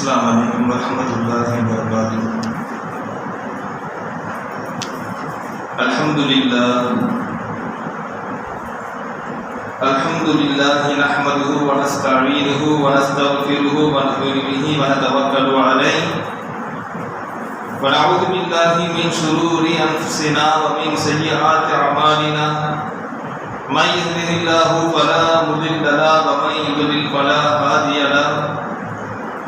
السلام عليكم ورحمة الله وبركاته. الحمد لله. الحمد لله نحمده ونستعينه ونستغفره ونؤمن به ونتوكل عليه. ونعوذ بالله من شرور أنفسنا ومن سيئات أعمالنا. من يهده الله فلا مضل له ومن يضلل فلا هادي له.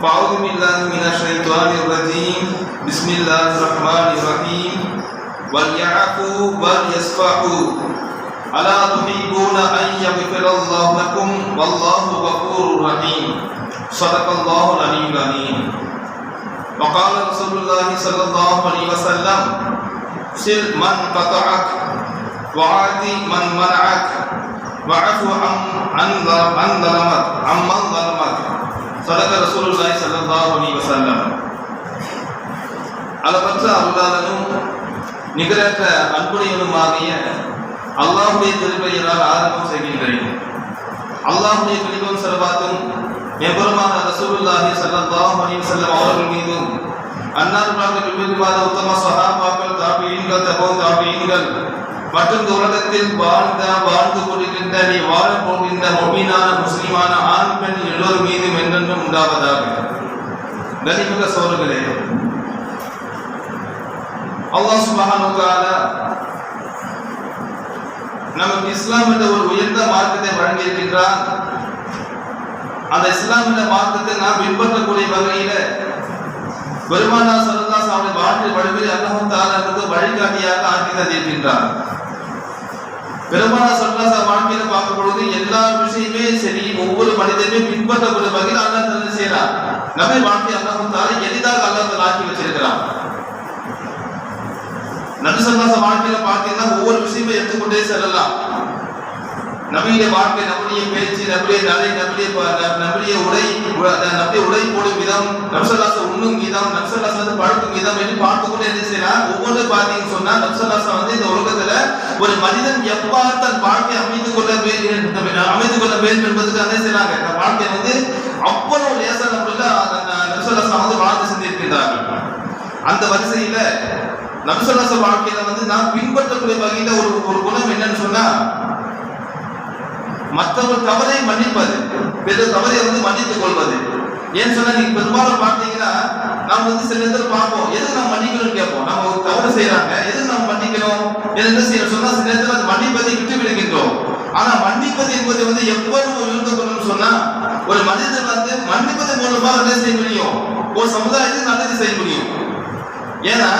فاؤد باللہ من الشیطان الرجیم بسم اللہ الرحمن الرحیم ولیعفو ولیصفحو الا تحبون ان یغفر اللہ لکم واللہ غفور رحیم صدق اللہ العلی العلیم وقال رسول اللہ صلی اللہ علیہ وسلم، سل من قطعک وعادی من منعک وعفو عن ظلمت عن ظلمت சலக ரசூலுல்லாய் சல்லல்லாஹு அலைஹி வஸல்லம் அளவற்ற அருளாளனும் நிகரற்ற அன்புடையவனுமாகிய அல்லாஹுடைய திருவையினால் ஆரம்பம் செய்கின்றேன் அல்லாஹுடைய கலிபம் செலவாத்தும் எம்பெருமான ரசூலுல்லாஹி சல்லல்லாஹு அலைஹி வஸல்லம் அவர்கள் மீதும் அன்னார் உலக உத்தம சஹாபாக்கள் தாபியீன்கள் தபோ தாபியீன்கள் மற்றும் இந்த உலகத்தில் வாழ்ந்த வாழ்ந்து கொண்டிருக்கின்ற நீ வாழ போகின்ற மொமீனான முஸ்லிமான ஆண் பெண் எல்லோர் மீதும் என்றென்றும் உண்டாவதாக. கனிமிக சோழர்களே அல்லாஹ் சுபஹானஹு நமக்கு இஸ்லாம் என்ற ஒரு உயர்ந்த மார்க்கத்தை வழங்கியிருக்கின்றார் அந்த இஸ்லாம் என்ற மார்க்கத்தை நாம் பின்பற்றக்கூடிய வகையில பெருமானா சரதாஸ் அவருடைய வாழ்க்கை வழிவில் அல்லாஹ் தாலாவுக்கு வழிகாட்டியாக ஆக்கி தந்திருக்கின்றார். பெருமானா சரதாஸ் வாழ்க்கையில பார்க்கும் பொழுது எல்லா விஷயமே சரி ஒவ்வொரு மனிதனுமே பின்பற்றக்கூடிய வகையில் அல்லா தலை செய்யறார் நம்மை வாழ்க்கை அல்லாஹும் தாலா எளிதாக அல்லாஹ் ஆக்கி வச்சிருக்கிறார். நபிசல்லாச வாழ்க்கையில பார்த்தீங்கன்னா ஒவ்வொரு விஷயமே எடுத்துக்கொண்டே செல்லலாம். நம்முடைய வாழ்க்கை நம்முடைய பேச்சு நம்முடைய நடை நம்முடைய நம்முடைய உடை நம்முடைய உடை போடும் விதம் நபிசல்லாச உண்ணும் விதம் நபிசல்லாச வந்து பழக்கும் விதம் என்று பார்த்து கூட என்ன செய்யலாம் ஒவ்வொரு பார்த்தீங்கன்னு சொன்னா நபிசல்லாச வந்து இந்த உலகத்துல ஒரு மனிதன் எவ்வாறு தன் வாழ்க்கை அமைத்துக் கொள்ள வேண்டும் அமைத்துக் கொள்ள வேண்டும் என்பதுக்கு என்ன செய்யறாங்க இந்த வாழ்க்கை வந்து அவ்வளவு லேசா நம்மள நபிசல்லாச வந்து வாழ்ந்து செஞ்சிருக்கின்றார்கள் அந்த வரிசையில நபிசல்லாச வாழ்க்கையில வந்து நாம் பின்பற்றக்கூடிய வகையில ஒரு ஒரு குணம் என்னன்னு சொன்னா மற்றவர் தவறை மன்னிப்பது பிற தவறை வந்து மன்னித்துக் கொள்வது. ஏன்னு சொன்னா நீங்க பெரும்பாலும் பார்த்தீங்கன்னா நம்ம வந்து சில நேரத்தில் பார்ப்போம் எது நம்ம மன்னிக்கணும்னு கேட்போம். நம்ம ஒரு தவறு செய்யறாங்க எது நம்ம மன்னிக்கணும்? என்ன செய்யணும்? சொன்னா சில நேரத்தில் அது மன்னிப்பதை விட்டு விடுகின்றோம். ஆனா மன்னிப்பது என்பது வந்து எவ்வளவு உயர்ந்த குணம்னு சொன்னா ஒரு மனிதன் வந்து மன்னிப்பது மூலமா என்ன செய்ய முடியும்? ஒரு சமுதாயத்துக்கு நல்லது செய்ய முடியும். ஏன்னா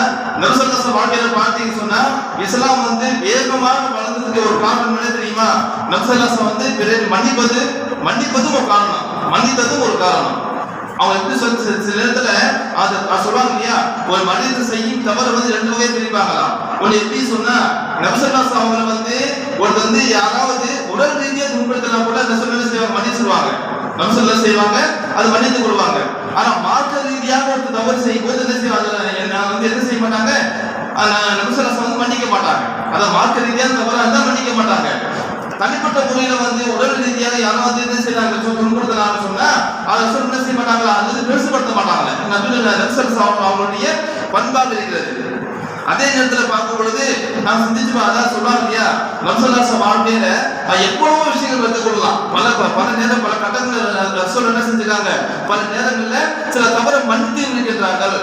நபிசல்லாச வாழ்க்கையில பார்த்தீங்கன்னு சொன்னா இஸ்லாம் வந்து வேகமாக வளர்ந்ததுக்கு ஒரு காரணம் என்ன தெரியுமா? நபிசல்லாச வந்து பிறர் மன்னிப்பது மன்னிப்பதும் ஒரு காரணம். மன்னித்ததும் ஒரு காரணம். அவங்க எப்படி சொல்லி சில நேரத்துல அது சொல்லுவாங்க இல்லையா? ஒரு மனிதன் செய்யும் தவறு வந்து ரெண்டு வகையை பிரிப்பாங்களாம் ஒன்று எப்படி சொன்னா நபிசல்லாச அவங்கள வந்து ஒரு வந்து யாராவது உடல் ரீதியா துன்படுத்தினா கூட நபிசல்லா செய்வாங்க? மன்னிச்சிருவாங்க நபிசல்லா செய்வாங்க அது மன்னித்து கொள்வாங்க. ஆனா மார்க்க ரீதியாக ஒரு தவறு செய்யும் போது என்ன செய்வாங்க நான் வந்து என்ன செய்ய மாட்டாங்க நபிசல்லாச வந்து மன்னிக்க மாட்டாங்க. அதை மார்க்க ரீதியாக தவறா இருந்தால் மன்னிக்க மாட்டாங்க. தனிப்பட்ட முறையில வந்து உடல் ரீதியாக யாராவது என்ன செய்யறாங்க துன்புறுத்தினாங்க சொன்னா அதை சொல்ல என்ன செய்ய மாட்டாங்களா? அல்லது பெருசுபடுத்த மாட்டாங்களே? நபிகள் அவங்களுடைய பண்பாடு இருக்கிறது. அதே நேரத்துல பார்க்கும் பொழுது நான் சிந்திச்சு அதான் சொல்லுவாங்க இல்லையா? ரசோல்லாச வாழ்க்கையில எவ்வளவோ விஷயங்கள் கற்றுக்கொள்ளலாம் பல பல நேரம் பல கட்டங்கள் ரசோல் என்ன செஞ்சுக்காங்க பல நேரங்கள்ல சில தவறை மன்னித்து இருக்கின்றார்கள்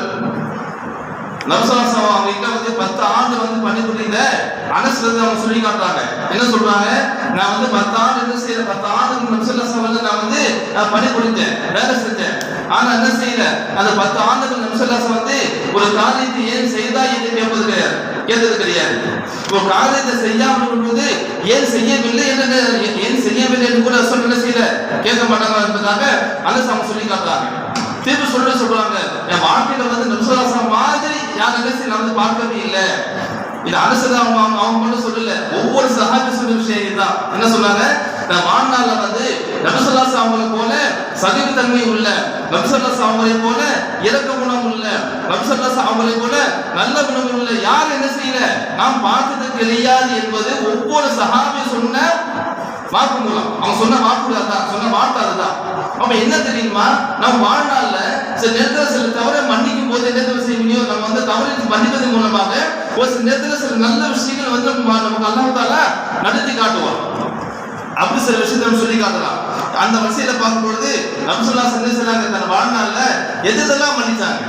நம்சலாசம் அவங்க கிட்ட வந்து பத்து ஆண்டு வந்து பணிபுரிந்த அனஸ் வந்து அவங்க சொல்லி காட்டுறாங்க என்ன சொல்றாங்க? நான் வந்து பத்து ஆண்டு என்ன செய்யல? பத்து ஆண்டு நம்சலாசம் வந்து நான் வந்து நான் பணிபுரிஞ்சேன் வேலை செஞ்சேன். ஆனா என்ன செய்யல? அந்த பத்து ஆண்டுகள் நம்சலாசம் வந்து ஒரு காரியத்தை ஏன் செய்தா என்று கேட்பது கிடையாது. கேட்டது கிடையாது. ஒரு காரியத்தை செய்யாமல் இருக்கும்போது ஏன் செய்யவில்லை என்று ஏன் செய்யவில்லை என்று கூட சொல்ல செய்யல? கேட்க மாட்டாங்க என்பதாக அனஸ் அவங்க சொல்லி காட்டுறாங்க தீர்ப்பு சொல்லிட்டு சொல்றாங்க என் வாழ்க்கையில வந்து நபிசுல்லாசம் மாதிரி யார் நினைச்சு நான் வந்து பார்க்கவே இல்லை. இது அரசு அவங்க அவங்க அவங்க மட்டும் சொல்லல. ஒவ்வொரு சகாபி சொல்ல விஷயம் தான் என்ன சொன்னாங்க? நான் வாழ்நாள்ல வந்து நபிசுல்லாஸ் அவங்களை போல சகிப்புத்தன்மை உள்ள நபிசுல்லாஸ் அவங்களை போல இறக்க குணம் உள்ள நபிசுல்லாஸ் அவங்களை போல நல்ல குணம் உள்ள யார் என்ன செய்யல? நாம் பார்த்தது கிடையாது என்பது ஒவ்வொரு சகாபி சொன்ன வாக்கு மூலம். அவன் சொன்ன வாக்கு அதான் சொன்ன வார்த்தை அதுதான். அப்ப என்ன தெரியுமா? நம்ம வாழ்நாள்ல சில நேரத்துல சில தவிர மன்னிக்கும் போது என்ன தவிர செய்ய முடியும்? நம்ம வந்து தவறு மன்னிப்பதன் மூலமாக ஒரு சில நேரத்துல சில நல்ல விஷயங்கள் வந்து நம்ம நமக்கு அல்லாத்தால நடத்தி காட்டுவோம் அப்படி சில விஷயத்தை நம்ம சொல்லி காட்டலாம். அந்த வரிசையில பார்க்கும்பொழுது நம்சல்லா சந்திச்சாங்க தன் வாழ்நாள்ல எது எதெல்லாம் மன்னிச்சாங்க?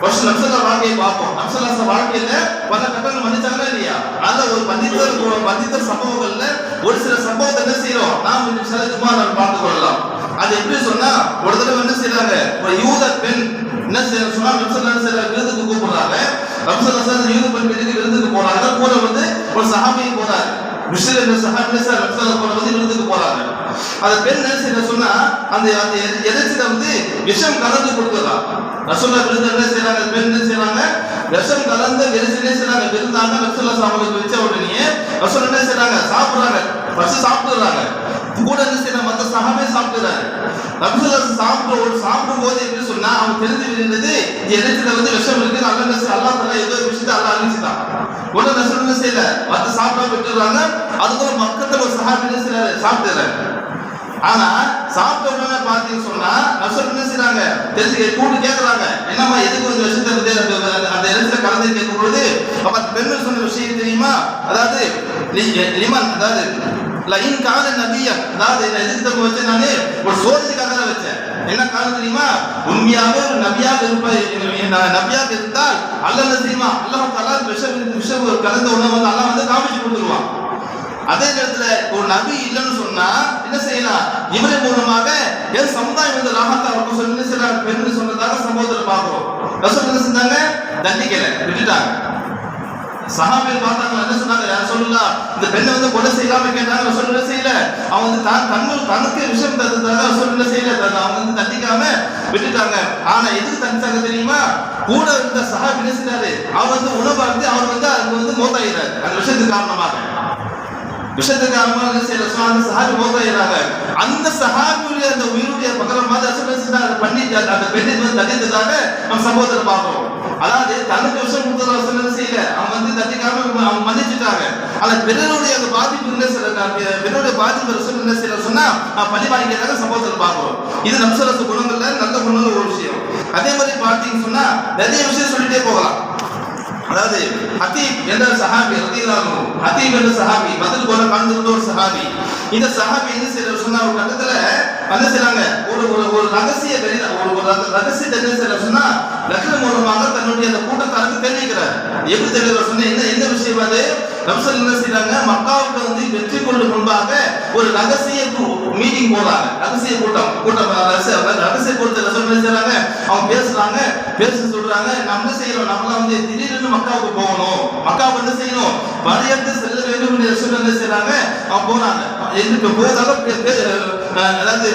ஃபர்ஸ்ட் நம்சல்லா வாழ்க்கையை பார்ப்போம். நம்சல்லா வாழ்க்கையில பல கட்டங்கள் மன்னிச்சாங்களா இல்லையா? அந்த ஒரு பண்டித்தர் ஒரு சம்பவங்கள்ல ஒரு சில சம்பவத்தை என்ன செய்யறோம்? நாம் இன்னும் சிலதுமா நம்ம பார்த்து கொள்ளலாம். அது எப்படி சொன்னா ஒரு தடவை என்ன செய்யறாங்க ஒரு யூத பெண் என்ன செய்யறாங்க சொன்னா நம்சல்லா என்ன விருதுக்கு கூப்பிடுறாங்க. நம்சல்லா சார் யூத பெண் வீட்டுக்கு விருதுக்கு போறாங்க. கூட வந்து ஒரு சஹாபியை போறாரு மிஸ்டர் என்ற சஹாபில சார் நம்சல்லா போற வந்து விருதுக்கு போறாங்க. அந்த பெண் என்ன செய்யற சொன்னா அந்த அந்த இறைச்சியில வந்து விஷம் கலந்து கொடுத்துறான் ரசூல்லா விருந்து என்ன செய்யறாங்க விருந்து என்ன செய்யறாங்க விஷம் கலந்த விரிச்சு என்ன செய்யறாங்க விருந்தாங்க ரசூல்லா சாமலுக்கு வச்ச உடனே ரசூல் என்ன செய்யறாங்க சாப்பிடுறாங்க. ஃபர்ஸ்ட் சாப்பிடுறாங்க. கூட என்ன செய்யறாங்க மத்த சகமே சாப்பிடுறாரு ரசூல்லா சாப்பிட ஒரு சாப்பிடும் போது எப்படி சொன்னா அவன் தெரிஞ்சு இருந்தது இறைச்சியில வந்து விஷம் இருக்கு. அல்ல என்ன அல்லா தலா ஏதோ ஒரு விஷயத்தை அல்லா அழிச்சுட்டான் உடனே ரசூல் என்ன செய்யல? மத்த சாப்பிடாம விட்டுறாங்க அதுக்கப்புறம் மக்கத்துல ஒரு சகாபி என்ன செய்யறாரு சாப்பிட்டுறாரு. ஆனா சாப்பிட்ட பாத்தீங்கன்னு சொன்னா நர்சர் என்ன செய்யறாங்க தெரிஞ்சு கூட்டு கேக்குறாங்க. என்னம்மா எதுக்கு ஒரு விஷயத்தை அந்த இடத்துல கலந்து கேட்கும் பொழுது அப்ப பெண்கள் சொன்ன விஷயம் தெரியுமா? அதாவது லி- லிமன் அதாவது லைன் கால நபியன் அதாவது என்ன எதிர்த்து வச்சு நானே ஒரு சோதனைக்காக தான் வச்சேன். என்ன காரணம் தெரியுமா? உண்மையாவே ஒரு நபியாக இருப்ப நபியாக இருந்தால் அல்ல தெரியுமா அல்லாஹ் தலா விஷம் விஷம் கலந்த உணவு வந்து அல்லாஹ் வந்து காமிச்சு கொடுத்துருவான். அதே நேரத்துல ஒரு நபி இல்லைன்னு சொன்னா என்ன செய்யலாம்? இவரை மூலமாக என் சமுதாயம் வந்து லாகத்தா இருக்கும் சொல்லி சில பெண் சொன்னதாக சம்பவத்தில் பார்க்கிறோம். ரசூல் என்ன செஞ்சாங்க தண்டிக்கல விட்டுட்டாங்க. சஹாபிகள் பார்த்தாங்க என்ன சொன்னாங்க? யார் சொல்லலாம் இந்த பெண்ணை வந்து கொலை செய்யலாம கேட்டாங்க. ரசூல் என்ன செய்யல? அவன் வந்து தான் தன்னு தனக்கு விஷயம் தந்ததாக ரசூல் என்ன செய்யல? அவங்க வந்து தண்டிக்காம விட்டுட்டாங்க. ஆனா எதுக்கு தண்டிச்சாங்க தெரியுமா? கூட இருந்த சஹாபி என்ன செய்யாரு அவர் வந்து உணவு அவர் வந்து அங்க வந்து மோத்தாயிறாரு அந்த விஷயத்துக்கு காரணமாக. விஷயத்துக்கு காரணமாக என்ன செய்யல சொன்னா அந்த சஹாபி மோத்தாயிறாங்க அந்த சஹாபியுடைய அந்த உயிருடைய பகரம் மாதிரி ரசூல் என்ன செஞ்சாரு? அதை பண்ணி அந்த பெண்ணை வந்து தண்டித்ததாக நம்ம சம்பவத்துல பார்க்கிறோம். அதாவது தனக்கு விஷயம் கொடுத்தத ரசூல் என்ன செய்யல. அவங்க வந்து தட்டிக்காம அவங்க மன்னிச்சுட்டாங்க. ஆனா பிறருடைய அந்த பாதிப்பு என்ன செய்யல? பிறருடைய பாதிப்பு ரசூல் என்ன செய்யல சொன்னா அஹ், பழி வாங்கிக்கிறதாக சம்பவத்துல பார்க்கிறோம். இது நம்சரசு குணங்கள்ல நல்ல குணங்கள் ஒரு விஷயம். அதே மாதிரி பார்த்தீங்கன்னு சொன்னா நிறைய விஷயம் சொல்லிட்டே போகலாம். அதாவது ஹத்தீப் என்ற சஹாபி ரதியல்லாஹு ஹத்தீப் என்ற சஹாபி பதில் போல கலந்துருந்த ஒரு சஹாபி. இந்த சஹாபி என்ன செய்யற சொன்னா ஒரு கட்டத்துல வந்து செய்றாங்க ஒரு ஒரு ஒரு ரகசிய வெளி ஒரு ஒரு ரகசிய ரகசியத்தை என்ன செய்யற சொன்னா லக்ன மூலமாக தன்னுடைய அந்த கூட்டத்தாருக்கு தெரிவிக்கிறார். எப்படி தெரிவிக்கிறார் சொன்னா என்ன என்ன விஷயம் அது? ரம்சல் என்ன செய்யறாங்க மக்காவுக்கு வந்து வெற்றி கொண்டு முன்பாக ஒரு ரகசிய மீட்டிங் போறாங்க ரகசிய கூட்டம். கூட்டம் ரகசிய ரகசிய கூட்டத்தில் ரசம் என்ன செய்யறாங்க அவங்க பேசுறாங்க. பேச சொல்றாங்க. நம்ம செய்யறோம் நம்மளாம் வந்து திடீர்னு மக்காவுக்கு போகணும். மக்காவுக்கு என்ன செய்யணும்? வழியத்து செல்ல வேண்டும் என்று ரசம் என்ன செய்யறாங்க அவங்க போனாங்க எதுக்கு போதாக அதாவது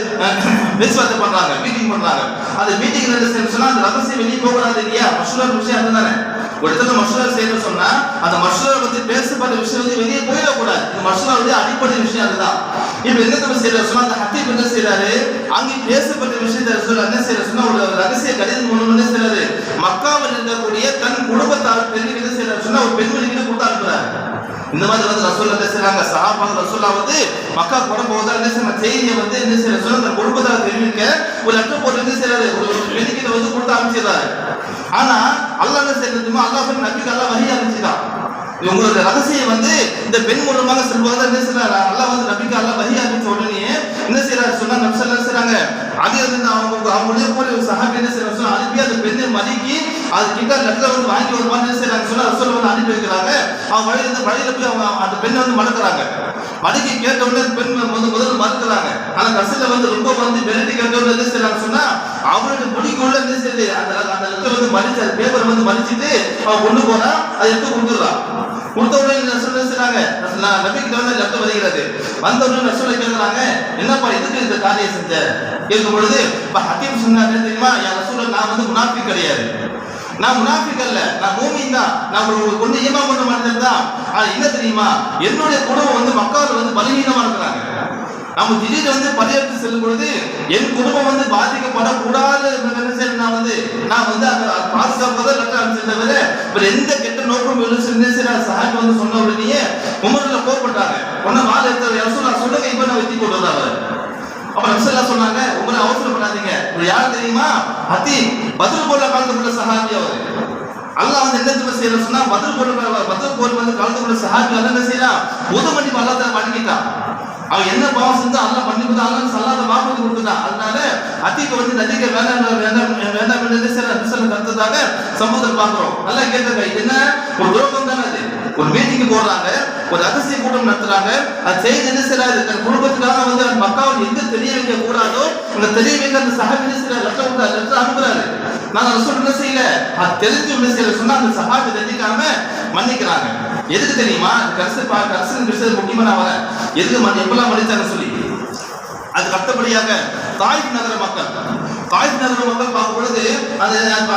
பேச்சுவார்த்தை பண்றாங்க மீட்டிங் பண்றாங்க. அந்த மீட்டிங் என்ன சொன்னா அந்த ரகசியம் வெளியே போகக்கூடாது இல்லையா? மசூலர் விஷயம் அதுதானே. ஒரு இடத்துல மசூலர் செய்யணும் சொன்னா அந்த மசூலர் பத்தி பேசப்பட்ட விஷயம் வந்து வெளியே போயிடக்கூடாது. இந்த மசூலருடைய அடிப்படை விஷயம் அதுதான். இப்ப என்ன நம்ம செய்யறாரு சொன்னா அந்த ஹத்தீப் என்ன செய்யறாரு அங்கே பேசப்பட்ட விஷயத்த சொல்ல என்ன செய்யறாரு சொன்னா ஒரு ரகசிய கடிதம் மூலம் என்ன செய்யறாரு மக்காவில் இருக்கக்கூடிய தன் குடும்பத்தார் பெண்ணுக்கு என்ன செய்யறாரு சொன்னா ஒரு பெண்மணி இந்த மாதிரி வந்து ரசூல் என்ன செய்யறாங்க சஹாபாங்க ரசூல்லா வந்து மக்கா போட போதா என்ன செய்யற செய்தியை வந்து என்ன செய்யற சொன்னா தன் குடும்பத்தார் தெரிவிக்க ஒரு லெட்டர் போட்டு என்ன செய்யறாரு ஒரு பெண்ணுக்கு வந்து கொடுத்து அனுப்பிச்சிடுறாரு. ஆனா அல்லாஹ் என்ன செய்யறது அல்லாஹ் சொன்ன நபிக்கு அல்லாஹ் வழி அமைச்சிட்டான் உங்களோட ரகசியம் வந்து இந்த பெண் மூலமாக செல்வதாக என்ன செய்யறாரு அல்லா வந்து நபிக்கு அல்லா வஹி அனுப்பிச்ச உடனே என்ன செய்யறாரு சொன்னா நபி செய்றாங்க அது வந்து அவங்க அவங்களுடைய போல ஒரு என்ன செய்யறாங்க சொன்னா அனுப்பி அந்த பெண்ணை மதிக்கி அது கிட்ட லெட்டர் வந்து வாங்கி ஒரு மாதிரி என்ன செய்யறாங்க சொன்னா ரசோல் வந்து அனுப்பி வைக்கிறாங்க. அவங்க வழியில இருந்து வழியில போய் அவங்க அந்த பெண்ணை வந்து மடக்குறாங்க. மடக்கி கேட்ட உடனே அந்த பெண் வந்து முதல்ல மறுக்கிறாங்க ஆனா கசில வந்து ரொம்ப வந்து மிரட்டி கேட்ட உடனே என்ன செய்யறாங்க சொன்னா அவருடைய முடிக்குள்ள என்ன செய்யுது? அந்த அந்த பேப்பர் வந்து மடிச்சிட்டு அவன் கொண்டு போனா அதை எடுத்து கொடுத்துடுறான். கொடுத்த உடனே ரசூல் என்ன செய்றாங்க? நான் நபிக்கிட்ட வந்து லெட்டர் வருகிறது. வந்த உடனே ரசூலை கேட்கிறாங்க என்னப்பா எதுக்கு இந்த காரியம் செஞ்ச? கேட்கும் பொழுது இப்ப ஹக்கீம் சொன்னாங்க தெரியுமா? என் ரசூல நான் வந்து முனாஃபிக் கிடையாது. நான் முனாஃபிக் அல்ல. நான் மூமின் தான். நான் உங்களுக்கு கொண்டு ஈமா கொண்ட மனிதன் தான். ஆனா என்ன தெரியுமா? என்னுடைய குடும்பம் வந்து மக்கள் வந்து பலவீனமா இருக்கிறாங்க. நம்ம திடீர்னு வந்து படையெடுத்து செல்லும் பொழுது என் குடும்பம் வந்து பாதிக்கப்படக்கூடாது நான் வந்து நான் வந்து அந்த பாதுகாப்பதை லெட்டர் அனுப்பிச்சதை தவிர வேற எந்த கெட்ட நோக்கம் இல்லை. சாஹிப் வந்து சொன்ன உடனே உமர்ல கோவப்பட்டாங்க. ஒன்னும் வாழ எடுத்தது யசூல் நான் சொல்லுங்க இப்ப நான் வெற்றி கொண்டு வந்தாங்க அப்ப நபிசல்லா சொன்னாங்க உங்களை அவசரப்படாதீங்க. இவர் யார் தெரியுமா? அத்தி பதில் போல கலந்து கொள்ள சஹாபி அவர். அல்லாஹ் வந்து என்ன திரும்ப செய்யற சொன்னா பதில் போல பதில் போல வந்து கலந்து கொள்ள சஹாபி அல்ல என்ன செய்யலாம் பொது மன்னிப்பு அல்லாஹ் வழங்கிட்டான் அவன் என்ன பாவம் செஞ்சா அல்லாஹ் பண்ணி கொடுத்தா? அல்லாஹ் சல்லாத வாக்குறுதி கொடுத்துட்டான். அதனால அதிக வந்து நதிக்க வேண்டாம் வேண்டாம் வேண்டாம் என்று சில செய்யற நபிசல்ல கருத்ததாக சம்பவத்தில் பார்க்கிறோம். நல்லா கேட்குங்க என்ன? ஒரு துரோகம் தானே அது. ஒரு மீட்டிங் போடுறாங்க. ஒரு அதிசய கூட்டம் நடத்துறாங்க. அது செய்து என்ன செய்யறாரு? தன் குடும்பத்துக்காக வந்து அந்த மக்காவை எங்க தெரிய வைக்க கூடாதோ அந்த தெரிய வைக்க அந்த சக மினிஸ்டர் லெட்டர் லெட்டர் அனுப்புறாரு. நான் ரசூல் என்ன செய்யல? அது தெரிஞ்சு என்ன செய்யல? சொன்னா அந்த சகாபி தெரிஞ்சிக்காம மன்னிக்கிறாங்க. எதுக்கு தெரியுமா? கரிசு பா கரசு விஷயம் முக்கியமா எதுக்கு எப்பெல்லாம் மன்னிச்சாங்க சொல்லி. அதுக்கு அடுத்தபடியாக தாய் நகர மக்கள். தாய்ப் நகர மக்கள் பார்க்கும் பொழுது அது அங்கே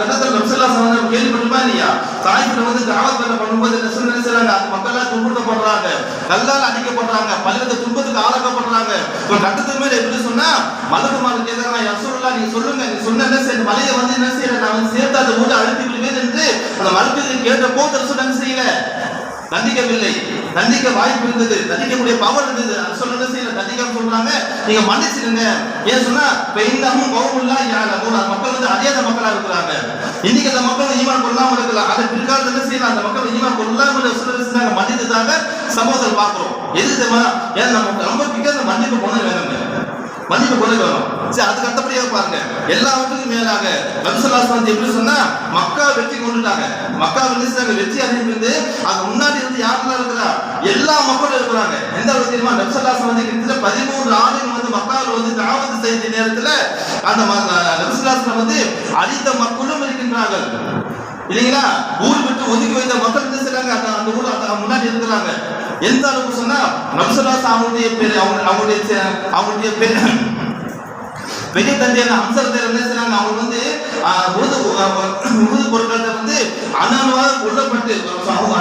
கட்டத்தில் நம்சல்லா சம்பந்தம் கேள்விப்பட்டுமா இல்லையா? தாய்ப்புல வந்து தாவத் வேலை பண்ணும்போது என்ன சொல்ல என்ன செய்யறாங்க அந்த மக்கள் துன்புறுத்தப்படுறாங்க கல்லால் அடிக்கப்படுறாங்க பல்வேறு துன்பத்துக்கு ஆளாக்கப்படுறாங்க. ஒரு கட்டத்துக்கு மேல எப்படி சொன்னா மலகுமார் கேட்கறாங்க யசூருல்லா நீ சொல்லுங்க நீ சொன்ன என்ன செய்ய மலையை வந்து என்ன செய்யற நான் வந்து சேர்த்து அதை ஊட அழுத்தி விடுவேன் என்று அந்த மரத்துக்கு கேட்ட போது என்ன செய்யல? தண்டிக்கவில்லை. தண்டிக்க வாய்ப்பு இருந்தது. தண்டிக்கக்கூடிய பவர் இருந்தது. அது சொல்றது செய்யல தண்டிக்க சொல்றாங்க. நீங்க மன்னிச்சிருங்க. ஏன் சொன்னா பெயிண்டமும் கவுமுல்லா யாரும் மக்கள் வந்து அறியாத மக்களா இருக்கிறாங்க. இன்னைக்கு அந்த மக்கள் ஈமான் கொள்ளாம இருக்கலாம். அதை பிற்காலத்துல என்ன செய்யலாம் அந்த மக்கள் ஈமான் கொள்ளாம சொல்றாங்க மன்னித்ததாக சமூகத்தில் பார்க்கிறோம். எது தெரியுமா? ஏன் நம்ம ரொம்ப பிக்க மன்னிப்பு போனது வேணுங்க. மன்னிப்பு கொண்டு வரும். சரி அதுக்கு அடுத்தபடியாக பாருங்க. எல்லாவற்றுக்கும் மேலாக நபிசல்லாஸ்லாம் எப்படி சொன்னா மக்கா வெற்றி கொண்டுட்டாங்க. மக்கா வெற்றி வெற்றி அறிவிந்து அது முன்னாடி இருந்து யாரெல்லாம் இருக்கிறா? எல்லா மக்களும் இருக்கிறாங்க. எந்த விஷயமா தெரியுமா? நபிசல்லாஸ்லாம் வந்து கிட்டத்தட்ட பதிமூன்று ஆண்டுகள் வந்து மக்காவில் வந்து தாவத்து செய்த நேரத்துல அந்த நபிசல்லாஸ்லாம் வந்து அழித்த மக்களும் இருக்கின்றார்கள். இல்லைங்களா? ஊர் விட்டு ஒதுக்கி வைத்த மக்கள் என்ன அந்த ஊர் முன்னாடி இருக்கிறாங்க. எந்த அளவுக்கு சொன்னா நபிசல்லாஸ் அவங்களுடைய பேர் அவங்க அவங்களுடைய அவங்களுடைய பேர். பெரிய தந்தையான அம்சத்தை என்ன செய்யறாங்க அவங்க வந்து ஆஹ், உருது ஆஹ், உருது பொருட்களை வந்து அனானுவாக கொல்லப்பட்டு அவங்க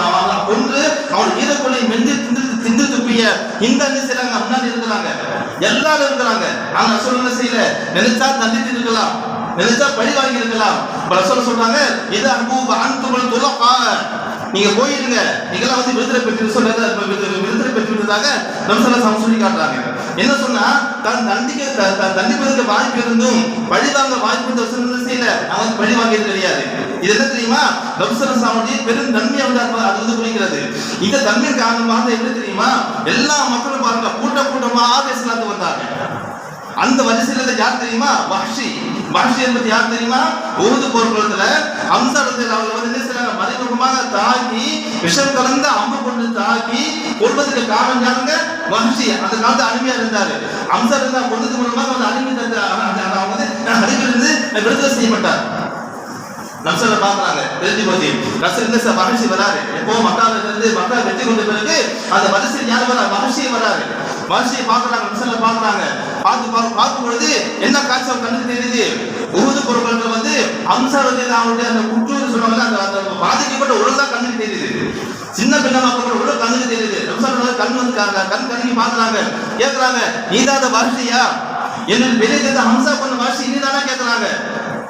கொன்று அவன் ஈரக்கொலை மென்று தின்று தின்று துப்பிய இந்த என்ன செய்றாங்க? முன்னாடி இருக்கிறாங்க. எல்லாரும் இருக்கிறாங்க. ஆனா சொல்ல என்ன செய்யல? நினைச்சா தண்டித்து இருக்கலாம். நினைச்சா பழி வாங்கி இருக்கலாம். பல சொல்ல சொல்றாங்க இது அன்பு அன்பு துலப்பா நீங்க போயிருங்க. நீங்களாம் வந்து விடுதலை பெற்று சொல்றது விடுதலை பெற்றுவிட்டதாக நம்சல சம சொல்லி காட்டுறாங்க என்ன சொன்னா தான் தண்டிக்க த- தண்டிப்பதற்கு வாய்ப்பு இருந்தும் பழிவாங்க வாய்ப்பு இருந்த செய்யல. அவன் பழி வாங்கியது கிடையாது. இது என்ன தெரியுமா? நம்சல சாமியுடைய பெரும் தன்மை வந்து அது வந்து குறிக்கிறது. இந்த தன்மை காரணமாக என்ன தெரியுமா? எல்லா மக்களும் பாருங்க கூட்ட கூட்டமாக இஸ்லாத்து வந்தாங்க. அந்த வரிசையில் யார் தெரியுமா? வஹ்ஷி. மனுஷன் என்பது யார் தெரியுமா? உருது போர்க்குளத்துல அம்சரத்தில் அவங்க வந்து என்ன செய்யறாங்க மறைமுகமாக தாக்கி விஷம் கலந்த அம்பு கொண்டு தாக்கி கொள்வதற்கு காரணம் யாருங்க? மனுஷி அந்த காலத்து அடிமையா இருந்தாரு. அம்சர் இருந்தா கொண்டது மூலமாக அந்த அடிமை தந்த அவங்க வந்து அறிவிலிருந்து விடுதலை செய்யப்பட்டார். நம்சல பாக்குறாங்க தெரிஞ்சு போச்சு. நம்சல் இருந்து சார் மகிழ்ச்சி வராரு. எப்போ மக்கால இருந்து மக்கா வெற்றி கொண்டு பிறகு அந்த மனுஷன் யார் வரா மகிழ்ச்சியை வராரு. மகிழ்ச்சியை பாக்குறாங்க நம்சல பாக்குறாங்க பார்த்து பார்த்து பார்க்கும் பொழுது என்ன காட்சி அவங்க கண்ணுக்கு தெரியுது? உருது பொருட்கள் வந்து அம்சார் வந்து அவங்களுடைய அந்த குற்றூர் சொன்னாங்க அந்த அந்த பாதிக்கப்பட்ட உடல் தான் கண்ணுக்கு தெரியுது. சின்ன பின்ன மக்களோட உடல் கண்ணுக்கு தெரியுது. நம்சல கண் வந்து கண் கண்ணுக்கு பாக்குறாங்க கேக்குறாங்க நீதான் அந்த வரிசையா என்ன வெளியே ஹம்சா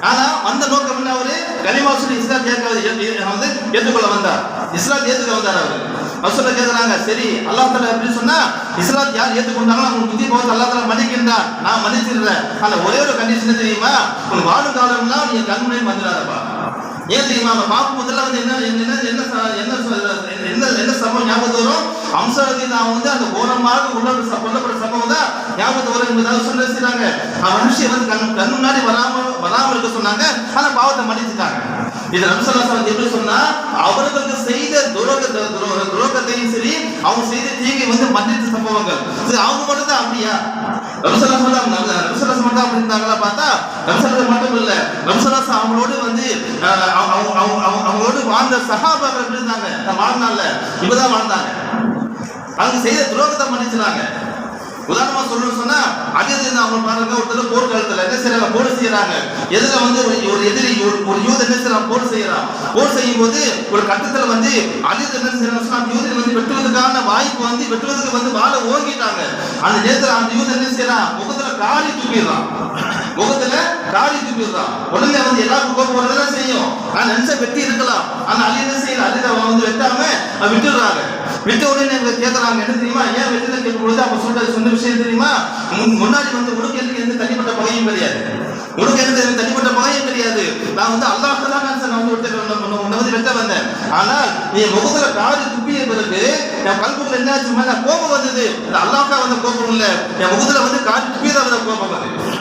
ஆனா அந்த நோக்கம் என்ன அவரு? கனிமா இஸ்லாம் வந்து ஏற்றுக்கொள்ள வந்தார். இஸ்லாம் ஏத்துக்க வந்தார் அவர். ரசூல கேக்குறாங்க சரி அல்லாஹ் தலா எப்படி சொன்னா இஸ்லாம் யார் ஏத்துக்கொண்டாங்களோ அவங்க புத்தி போகிறது அல்லாஹ் தலா மன்னிக்கின்றான் நான் மன்னிச்சிடுறேன். ஆனா ஒரே ஒரு கண்டிஷன் தெரியுமா? உன் வாழும் காலம்லாம் நீங்க கண்முனையும் வந்துடாதப்பா ஏன் தெரியுமா? அவன் பார்க்கும்போதெல்லாம் வந்து என்ன என்ன என்ன ச- என்ன என்ன என்ன சம்பவம் ஞாபகத்து வரும்? அம்சரதி நான் வந்து அந்த கோரமாக உள்ள கொல்லப்பட்ட சம்பவம் தான் ஞாபகத்து வரும் என்பதாக சொல்ல செய்றாங்க அவன் மனுஷன் வந்து கண் கண் முன்னாடி வராமல் வராமல் இருக்க சொன்னாங்க. ஆனால் பாவத்தை மன்னிச்சுட்டாங்க. இது நம்சலாசம் வந்து எப்படி சொன்னா அவர்களுக்கு செய்த துரோக துரோக துரோகத்தையும் சரி அவங்க செய்த தீங்கை வந்து மன்னித்த சம்பவங்கள். இது அவங்க மட்டும் தான் அப்படியா நம்சலாசம் தான் நம்சலாசம் மட்டும் தான் மன்னிக்காம இருந்தாங்களா பார்த்தா? நம்சலாசம் மட்டும் இல்ல நம்சலாசம் அவங்களோடு வந்து அவங்க- அவங்க- அவங்க- அவங்க- அவங்களோடு வாழ்ந்த சகாபாக்கள் எப்படி இருந்தாங்க? நான் வாழ்நாள்ல. இப்பதான் வாழ்ந்தாங்க. அவங்க செய்த துரோகத்தை மன்னிச்சுனாங்க உதாரணமா சொல்லணும்னு சொன்னா அடியது அவங்க பாருங்க ஒருத்தர் போர்க்காலத்துல என்ன செய்யறாங்க போர் செய்யறாங்க. எதுல வந்து ஒரு எதிரி ஒரு ஒரு யூத என்ன செய்யறான் போர் செய்யறான். போர் செய்யும் போது ஒரு கட்டத்துல வந்து அடியது என்ன செய்யறாங்க யூதர் வந்து வெட்டுவதற்கான வாய்ப்பு வந்து வெட்டுவதற்கு வந்து வாழ ஓங்கிட்டாங்க. அந்த நேரத்தில் அந்த யூதன் என்ன செய்யறான் முகத்துல காரி தூக்கிடுறான். முகத்துல காரி துப்பிடுறான் உடனே வந்து எல்லாருக்கும் கோபம் வரதான் செய்யும். நான் நினைச்ச வெட்டி இருக்கலாம். ஆனா அலி என்ன செய்யல? அலி அவன் வந்து வெட்டாம விட்டுடுறாங்க. விட்ட உடனே எங்களை கேட்கறாங்க என்ன தெரியுமா? ஏன் வெட்டல கேட்கும்போது அப்ப சொல்ற சொன்ன விஷயம் தெரியுமா? முன்னாடி வந்து உனக்கு எந்த தனிப்பட்ட பகையும் கிடையாது. உனக்கு எனக்கு எந்த தனிப்பட்ட பகையும் கிடையாது. நான் வந்து அல்லாஹ் தான் நான் வந்து ஒருத்தர் உன்னை- உன்னை- வந்து வெட்ட வந்தேன். ஆனால் நீ முகத்துல காரி துப்பிய பிறகு என் கல்புக்குள்ள என்ன ஆச்சு கோபம் வந்தது. அல்லாஹ் வந்த கோபம் இல்ல. என் முகத்துல வந்து காது துப்பியதான் வந்த கோபம் வந்து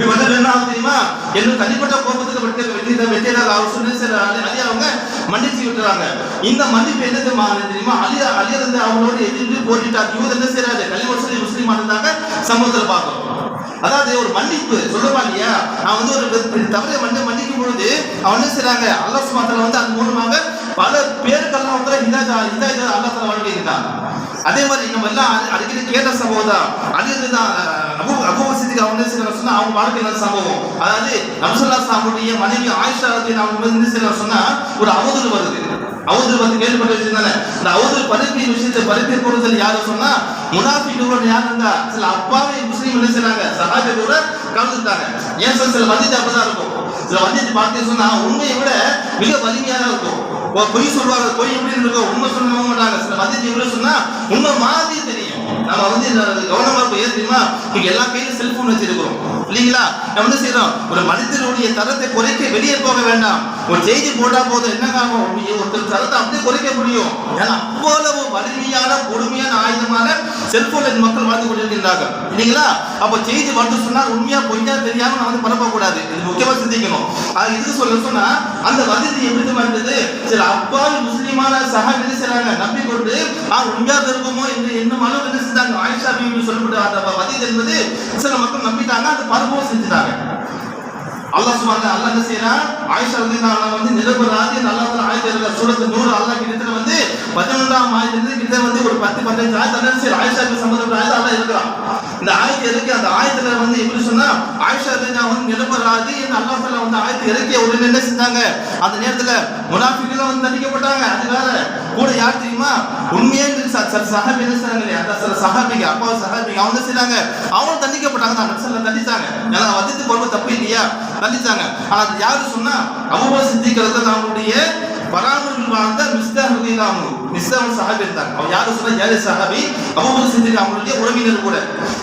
இப்படி வந்து என்ன ஆகும் தெரியுமா? என்ன தனிப்பட்ட கோபத்துக்கு வெட்டி வெட்டி வெட்டியதாக அவர் சொல்லி சரி அவங்க மன்னிச்சு விட்டுறாங்க. இந்த மன்னிப்பு என்ன தெரியுமா தெரியுமா? அலி வந்து அவங்களோட எதிர்த்து போட்டிட்டார் இவர் என்ன செய்யறாரு கல்வி சொல்லி இருந்தாங்க சமூகத்தில் பார்க்கணும். அதாவது ஒரு மன்னிப்பு சொல்லுமா இல்லையா? நான் வந்து ஒரு தவறை வந்து மன்னிக்கும் பொழுது அவன் என்ன செய்றாங்க? அல்லாஹ் சுமாத்திர வந்து அது மூலமாக பல பேருக்கெல்லாம் வந்து இந்த ஹிதாஜா அல்லாஹ் வாழ்க்கை இருக்காங்க அதே மாதிரி நம்ம எல்லாம் அதுக்கு அடிக்கடி கேட்ட சம்பவம் தான். அது இதுதான். அபு அபு வசதிக்கு அவங்க என்ன சொன்னா அவங்க வாழ்க்கையில் சம்பவம். அதாவது நம்சல்லா சாமுடைய மனைவி ஆயிஷா அவங்க சொன்னா ஒரு அவதூறு வருது. அவதூறு வந்து கேள்விப்பட்ட விஷயம் தானே? இந்த அவதூறு பருப்பி விஷயத்தை பருப்பி போடுதல் யாரு சொன்னா முனாஃபிகளோட யார் இருந்தா சில அப்பாவே முஸ்லீம் என்ன செய்றாங்க? கூட கலந்துட்டாங்க ஏன் சார் சில வந்தியத்தை அப்படிதான் இருக்கும். சில வந்தியத்தை பார்த்து சொன்னா உண்மையை விட மிக வலிமையாக இருக்கும். பொய் சொல்லுவாங்க பொய் எப்படி இருக்கும் உண்மை சொல்ல மாட்டாங்க. சில மதியத்தை எப்படி சொன்னா உண்மை மாதிரி தெரியும். நம்ம வந்து கவனமா இருப்போம். ஏன் தெரியுமா? நீங்க எல்லா கையிலும் செல்போன் வச்சிருக்கிறோம். இல்லைங்களா நம்ம என்ன செய்யறோம்? ஒரு மனிதனுடைய தரத்தை குறைக்க வெளியே போக வேண்டாம். ஒரு செய்தி போட்டா போதும். என்ன காரணம்? ஒருத்தர் தரத்தை அப்படியே குறைக்க முடியும். ஏன்னா அவ்வளவு வலிமையான கொடுமையான ஆயுதமான செல்போன்ல மக்கள் வாழ்ந்து கொண்டிருக்கின்றார்கள். இல்லைங்களா? அப்ப செய்தி வந்து சொன்னா உண்மையா பொய்யா தெரியாம நம்ம வந்து பரப்ப கூடாது இது முக்கியமா சிந்திக்கணும். அது இதுக்கு சொல்ல சொன்னா அந்த வசதி எப்படி வந்தது சில அப்பாவி முஸ்லிமான சக என்ன நம்பி கொண்டு நான் உண்மையா இருக்குமோ என்று என்ன அளவு என்ன செஞ்சாங்க? ஆயிஷா பீவி சொல்லப்பட்ட அந்த வசதி என்பது சில மக்கள் நம்பிட்டாங்க அது பரப்பவும் செஞ்சுட்டாங்க. அல்லாஹ் சுப்ஹானஹு அல்லாஹ் என்ன செய்யறான் ஆயிஷா வந்து நான் வந்து நிரபராதி அல்லாஹ் வந்து ஆயத்து இருக்க சூழத்து நூறு அல்லாஹ் கிட்டத்தட்ட வந்து பதினொன்றாம் ஆயிரத்தி கிட்ட வந்து ஒரு 10 15 ஆயத்து அல்லாஹ் சரி ஆயிஷாக்கு சம்பந்தப்பட்ட ஆயிரத்தி அல்லாஹ் இருக்கிறான். இந்த ஆயத்து இறக்கி அந்த ஆயத்துல வந்து எப்படி சொன்னா ஆயிஷா நான் வந்து நிரபராதி என்று அல்லாஹ் வந்து ஆயத்து இறக்கிய உடனே என்ன செஞ்சாங்க? அந்த நேரத்துல முனாஃபிக்குகள் வந்து தண்டிக்கப்பட்டாங்க. அதுக்காக கூட யார் தெரியுமா? உண்மையே சில சஹாபி என்ன இல்லையா அந்த சில சஹாபிங்க அப்பா சஹாபிங்க அவங்க செய்யறாங்க செய்றாங்க அவங்களும் தண்டிக்கப்பட்டாங்க. தான் சில தண்டிச்சாங்க. ஏன்னா வதித்து கொள்வது தப்பு இல்லையா? தண்டிச்சாங்க. ஆனா அது யாரு சொன்னா? அபூபக்கர் சித்திக்கிறது தான் அவங்களுடைய பராமரிப்பில் வாழ்ந்த மிஸ்தர் ரலியல்லாஹு மிஸ்தர் சஹாபி இருந்தாங்க. அவர் யாரு சொன்னா ஏழு சஹாபி. அபூபக்கர் சித்திக் அவங்களுடைய உறவினர் கூட.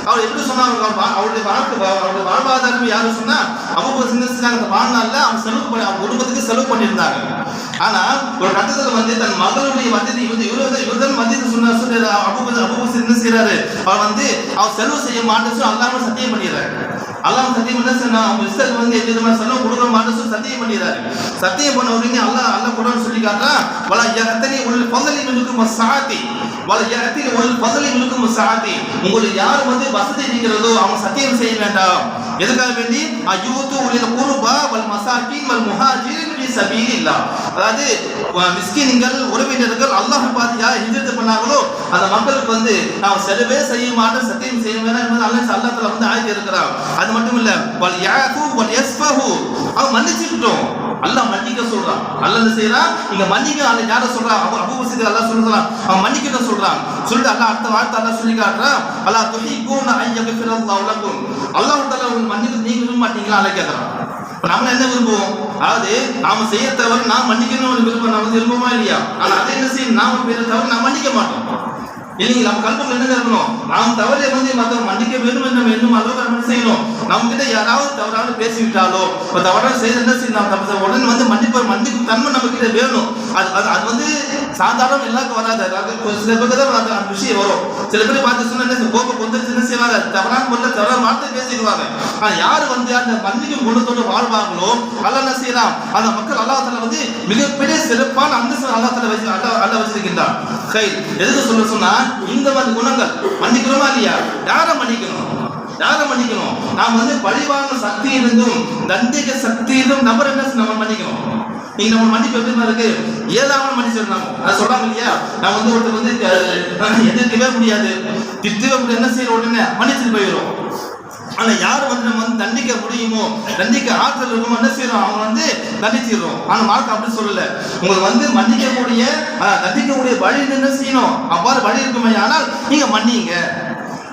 அவர் எப்படி சொன்னாங்க அவருடைய வாழ்க்கை அவருடைய வாழ்வாதாரம் யாரும் சொன்னா? அபூபக்கர் சிந்திச்சாங்க அந்த வாழ்நாள்ல அவங்க செலவு பண்ணி அவங்க குடும்பத்துக்கு செலவு பண்ணியிருந்தாங்க. ஆனா ஒரு கட்டத்தில் வந்து தன் மகளுடைய வந்ததி இவர் இவர் வந்து இவர் தான் வந்ததி சொன்னார் சொல்லி அபூபக்கர் அபூபக்கர் என்ன செய்யறாரு அவர் வந்து அவர் செலவு செய்ய மாட்டேன்னு அல்லாமல் சத்தியம் பண்ணிடுறாரு. அல்லாஹ் சத்தியம் பண்ண சொன்னா அவங்க இஸ்ரேல் வந்து எந்த விதமான செலவு கொடுக்க மாட்டேன்னு சத்தியம் பண்ணிடுறாரு. சத்தியம் பண்ண உடனே அல்லாஹ் அல்லாஹ் குரான் சொல்லி காட்டுறான் வல யஹ்தனி உல் மின்கும் சாத்தி வல யஹ்தனி உல் ஃபضலி சாத்தி உங்களுக்கு யார் வந்து வசதி இருக்கிறதோ அவங்க சத்தியம் செய்ய வேண்டாம். எதுக்காக வேண்டி? அயூத்து உள்ள குருபா வல் மசாக்கின் வல் முஹாஜிரின் சபீல் இல்லா அதாவது வ- மிஸ்கின்கள் உறவினர்கள் அல்லாஹ் பார்த்து யார் ஹிஜ்ரத் பண்ணாங்களோ அந்த மக்களுக்கு வந்து நான் செலவே செய்ய மாட்டேன் சத்தியம் செய்ய வேண்டாம் என்பது அல்லாஹ் அல்லாஹ்ல வந்து ஆகி இருக்கிறான். அது மட்டும் இல்ல வல் யாகு வல் எஸ்பஹு அவன் மன்னிச்சுக்கிட்டோம். அல்லாஹ் மன்னிக்க சொல்றான் அல்லாஹ் என்ன செய்யறான் இங்க மன்னிக்க அல்லாஹ் யார சொல்றான் அபு அபூ வசீத் அல்லாஹ் சொல்றான் அவன் மன்னிக்க சொல்றான் சொல்லிட்டு அல்லாஹ் அடுத்த வார்த்தை அல்லாஹ் சொல்லி காட்டுறான் அல்லாஹ் துஹிபூன ஐ அல்லாஹ் லக்கும். அல்லாஹ் தஆலா உங்களுக்கு மன்னிக்க நீங்க விரும்ப மாட்டீங்களா? அல்லாஹ் கேக்குறான். இப்போ நம்ம என்ன விரும்புவோம்? அதாவது நாம செய்ய தவிர நான் மன்னிக்கணும்னு விரும்ப நம்ம விரும்பமா இல்லையா? ஆனா அதை என்ன செய்யும் நாம பேர தவிர நான் மன்னிக்க மாட்டோம். இல்லைங்க நம்ம கல்புல என்ன இருக்கணும் நாம் தவறை வந்து மற்றவங்க மன்னிக்க வேண்டும் என்று நம்ம என்னும் அளவுக்கு என்ன செய்யணும். நம்ம கிட்ட யாராவது தவறாக பேசிவிட்டாலோ இப்போ தவறாக செய்து என்ன செய்யணும்? தப்பு உடனே வந்து மன்னிப்பார் மன்னிக்கும் தன்மை நம்ம கிட்ட வேணும். அது அது அது வந்து சாதாரணம் எல்லாருக்கும் வராது. அதாவது சில பேருக்கு தான் அந்த விஷயம் வரும். சில பேர் பார்த்து சொன்னா என்ன கோபம் கொண்டு என்ன செய்வாங்க? தவறான முறையில் தவறான வார்த்தை பேசிடுவாங்க. ஆனால் யார் வந்து அந்த மன்னிக்கும் குணத்தோடு வாழ்வாங்களோ அல்ல என்ன செய்யலாம்? அந்த மக்கள் அல்லாஹத்தில் வந்து மிகப்பெரிய சிறப்பான அந்தஸ்து அல்லாஹத்தில் வச்சு அல்ல அல்ல வச்சிருக்கின்றான். கை எதுக்கு சொல்ல சொன்னா இந்த மாதிரி குணங்கள். மன்னிக்கிறோமா இல்லையா? யாரை மன்னிக்கணும். யாரை மன்னிக்கணும். நாம் வந்து பழிவாங்க சக்தி இருந்தும் தண்டிக்க சக்தி இருந்தும் நபர் என்ன நம்ம மன்னிக்கணும். நீங்க நம்ம மன்னிப்பு எப்படி இருக்கு? ஏதாவது மன்னிச்சிடலாம் அதை சொல்றாங்க இல்லையா? நான் வந்து ஒருத்தர் வந்து எதிர்க்கவே முடியாது. திட்டவே முடியாது. என்ன செய்யற உடனே மன்னிச்சுட்டு போயிடும் ஆனா யார் வந்து நம்ம வந்து தண்டிக்க முடியுமோ தண்டிக்க ஆற்றல் இருக்குமோ என்ன செய்யறோம் அவங்க வந்து தண்டிச்சிடுறோம். ஆனா மார்க் அப்படி சொல்லல. உங்களுக்கு வந்து மன்னிக்கக்கூடிய தண்டிக்கக்கூடிய வழி என்ன செய்யணும்? அவ்வாறு வழி இருக்குமே ஆனால் நீங்க மன்னிங்க.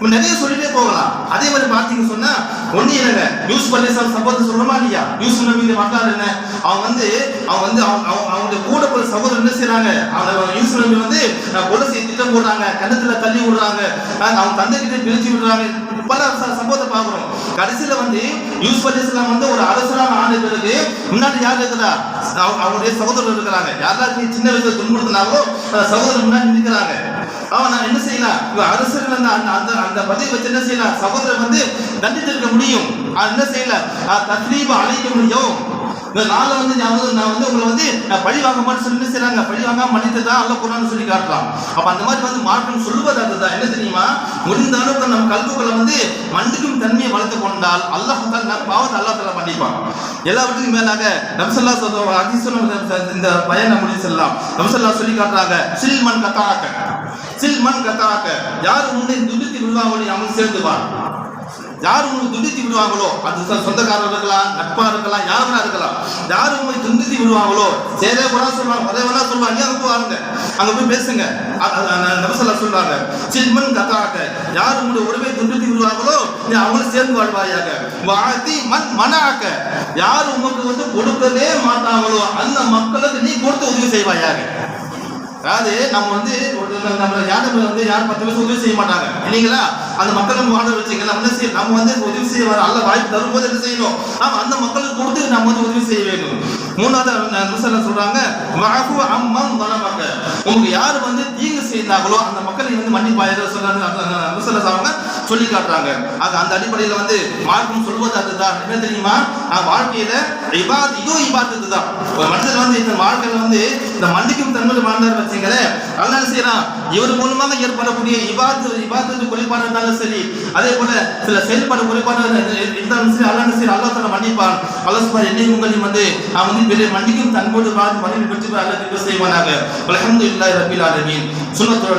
நிறைய சொல்லிட்டே போகலாம். அதே மாதிரி பார்த்தீங்க சொன்னா ஒண்ணு இல்லைங்க யூஸ் பண்ணி சகோதரர் சொல்லணுமா இல்லையா? யூஸ் நபி வரலாறு என்ன? அவன் வந்து அவன் வந்து அவங்க அவங்க- அவங்க கூட போய் சகோதரர் என்ன செய்யறாங்க அவன் யூஸ் நபி வந்து கொலை செய்ய திட்டம் போடுறாங்க கண்ணத்துல தள்ளி விடுறாங்க அவன் தந்தை கிட்ட பிரிச்சு விடுறாங்க. பல ச- சம்பவத்தை பார்க்கிறோம். கடைசியில வந்து யூஸ் அலிஸ்லாம் வந்து ஒரு அரசராக ஆண்டு பிறகு முன்னாடி யார் இருக்கிறா? அவங்க- அவங்களுடைய சகோதரர் இருக்கிறாங்க. யாராவது சின்ன வயசுல துன்புறுத்தினாங்களோ சகோதரர் முன்னாடி நிற்கிறாங்க. அவன் நான் என்ன செய்யலாம்? இவன் அரசர்கள் அந்த அந்த அந்த அந்த பதவி வச்சு என்ன செய்யலாம்? சகோதரர் வந்து தண்டித்திருக்க முடியும். அது என்ன செய்யல தத்ரீப அழைக்க முடியும் இந்த நாளை வந்து நான் வந்து நான் வந்து உங்களை வந்து நான் பழி வாங்க மாட்டேன் சொல்லி செய்கிறாங்க பழி வாங்காம மன்னித்து தான் அல்ல குரான்னு சொல்லி காட்டுறான். அப்ப அந்த மாதிரி வந்து மாற்றம் சொல்வது அதுதான். என்ன தெரியுமா? முடிந்த அளவுக்கு நம்ம கல்புகளை வந்து மன்னிக்கும் தன்மையை வளர்த்து கொண்டால் அல்லாஹ் நம் பாவத்தை அல்லாஹ் தலா பண்ணிப்பான் எல்லாவற்றுக்கும் மேலாக நம்சல்லா சொல்ற அதிசயம் இந்த பயனை முடிவு செல்லலாம். நம்சல்லா சொல்லி காட்டுறாங்க சில்மன் கத்தாக்க சில்மன் கத்தாக்க யார் முன்னே துடித்து விடுவாங்களோ அவன் சேர்ந்துவான் யார் உங்களை துண்டித்து விடுவாங்களோ? அது சொந்தக்காரர் இருக்கலாம் நட்பா இருக்கலாம் யாருனா இருக்கலாம். யார் உங்களை துண்டித்து விடுவாங்களோ? சேதே கூட சொல்லுவாங்க ஒரே வேணா சொல்லுவாங்க அங்க போய் வாருங்க. அங்க போய் பேசுங்க. நபசல்லா சொல்றாங்க சில்மன் கத்தாக்க. யார் உங்களுடைய உறவை துண்டித்து விடுவாங்களோ? நீ அவங்களும் சேர்ந்து வாழ்வாயாக. வாழ்த்தி மண் மனாக்க. யார் உங்களுக்கு வந்து கொடுக்கவே மாட்டாங்களோ அந்த மக்களுக்கு நீ கொடுத்து உதவி செய்வாயாக. அதாவது நம்ம வந்து ஒரு நம்ம யாரும் வந்து யாரும் பத்து பேர் உதவி செய்ய மாட்டாங்க. இல்லைங்களா? அந்த மக்களை நம்ம வாழ வச்சுக்கலாம் நம்ம என்ன செய்ய நம்ம வந்து உதவி செய்ய வர நல்ல வாய்ப்பு தரும்போது என்ன செய்யணும்? நாம அந்த மக்களுக்கு கொடுத்து நம்ம வந்து உதவி செய்ய வேண்டும். மூணாவது சொல்றாங்க வஅஃபு அம்மன் வலமக்க உங்களுக்கு யார் வந்து தீங்கு செய்தாங்களோ அந்த மக்களை வந்து மன்னிப்பாயிரம் சொல்றாங்க நபிசல்ல சொல்லி காட்டுறாங்க. அது அந்த அடிப்படையில் வந்து மார்க்கம் சொல்வது அதுதான். என்ன தெரியுமா? நான் வாழ்க்கையில இபாத் இதோ இபாத்து தான் ஒரு மனிதர் வந்து இந்த வாழ்க்கையில வந்து இந்த மன்னிக்கும் தன்மையில் வாழ்ந்தார் வச்சுங்களேன் அல்ல செய்யறான் இவர் மூலமாக ஏற்படக்கூடிய இபாத்து இபாத்து குறைபாடு இருந்தாலும் சரி அதே போல சில செயல்பாடு குறைபாடு இருந்தாலும் சரி அல்ல என்ன அல்லா தலை மன்னிப்பான். அல்லா சுமார் என்னையும் உங்களையும் வந்து அவன் வந்து பெரிய மன்னிக்கும் தன்போடு வாழ்ந்து மன்னிப்பு பெற்று அல்ல செய்வானாக. அலமது இல்லா ரபில் ஆலமின். ஆலமீன் சுன்னத்தோட